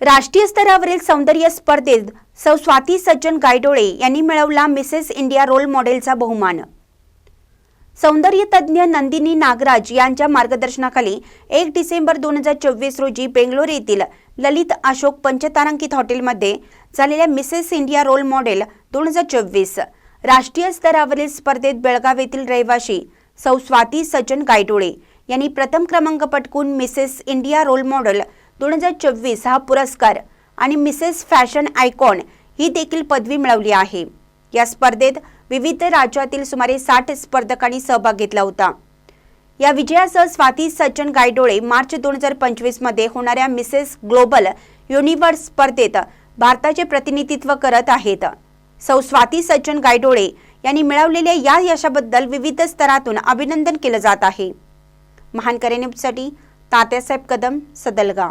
राष्ट्रीय स्तरावरील सौंदर्य स्पर्धेत सौ स्वाती सज्जन गायडोळे यांनी मिळवला मिसेस इंडिया रोल मॉडेलचा बहुमान. सौंदर्य तज्ज्ञ नंदिनी नागराज यांच्या मार्गदर्शनाखाली एक डिसेंबर दोन हजार चोवीस रोजी बेंगलोर येथील ललित अशोक पंचतारांकित हॉटेलमध्ये झालेल्या मिसेस इंडिया रोल मॉडेल दोन हजार चोवीस राष्ट्रीय स्तरावरील स्पर्धेत बेळगाव येथील रहिवाशी सौ स्वाती सज्जन गायडोळे यांनी प्रथम क्रमांक पटकून मिसेस इंडिया रोल मॉडेल दोन हजार चोवीस हा पुरस्कार आणि मिसेस फॅशन आयकॉन ही देखील पदवी मिळवली आहे. या स्पर्धेत विविध राज्यातील सुमारे साठ स्पर्धकांनी सहभाग घेतला होता. या विजयासह स्वाती सज्जन गायडोळे मार्च दोन हजार पंचवीसमध्ये होणाऱ्या मिसेस ग्लोबल युनिव्हर्स स्पर्धेत भारताचे प्रतिनिधित्व करत आहेत. सौ स्वाती सज्जन गायडोळे यांनी मिळवलेल्या या यशाबद्दल विविध स्तरातून अभिनंदन केलं जात आहे. महान करेनेसाठी न्यूजसाठी तात्यासाहेब कदम सदलगा